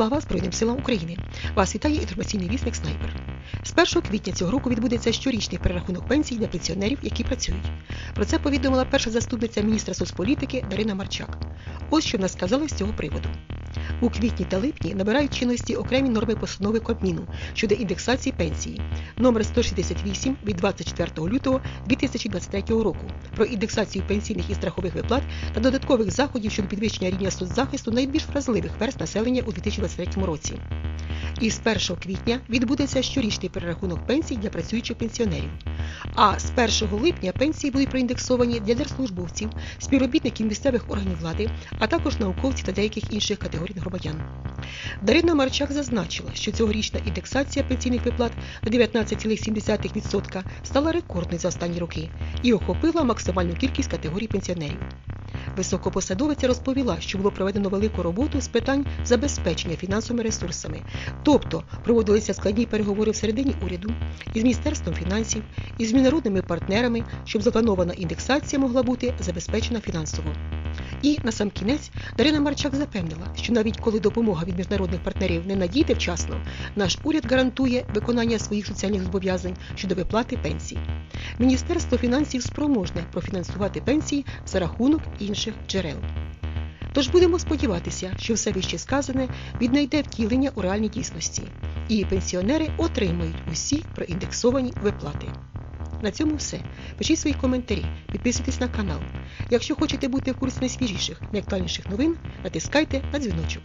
Слава Збройним силам України! Вас вітає інформаційний вісник Снайпер. З 1 квітня цього року відбудеться щорічний перерахунок пенсій для пенсіонерів, які працюють. Про це повідомила перша заступниця міністра соцполітики Дарина Марчак. Ось що вона сказала з цього приводу. У квітні та липні набирають чинності окремі норми постанови Кабміну щодо індексації пенсії номер 168 від 24 лютого 2023 року про індексацію пенсійних і страхових виплат та додаткових заходів щодо підвищення рівня соцзахисту найбільш вразливих верст населення у 2023 році. І з 1 квітня відбудеться щорічний перерахунок пенсій для працюючих пенсіонерів. А з 1 липня пенсії будуть проіндексовані для держслужбовців, співробітників місцевих органів влади, а також науковців та деяких інших категорій громадян. Дарина Марчак зазначила, що цьогорічна індексація пенсійних виплат на 19,7% стала рекордною за останні роки і охопила максимальну кількість категорій пенсіонерів. Високопосадовиця розповіла, що було проведено велику роботу з питань забезпечення фінансовими ресурсами, тобто проводилися складні переговори всередині уряду із міністерством фінансів із міжнародними партнерами, щоб запланована індексація могла бути забезпечена фінансово. І на сам кінець Дарина Марчак запевнила, що навіть коли допомога від міжнародних партнерів не надійде вчасно, наш уряд гарантує виконання своїх соціальних зобов'язань щодо виплати пенсій. Міністерство фінансів спроможне профінансувати пенсії за рахунок інших джерел. Тож будемо сподіватися, що все вище сказане віднайде втілення у реальній дійсності, і пенсіонери отримають усі проіндексовані виплати. На цьому все. Пишіть свої коментарі, підписуйтесь на канал. Якщо хочете бути в курсі найсвіжіших, найактуальніших новин, натискайте на дзвіночок.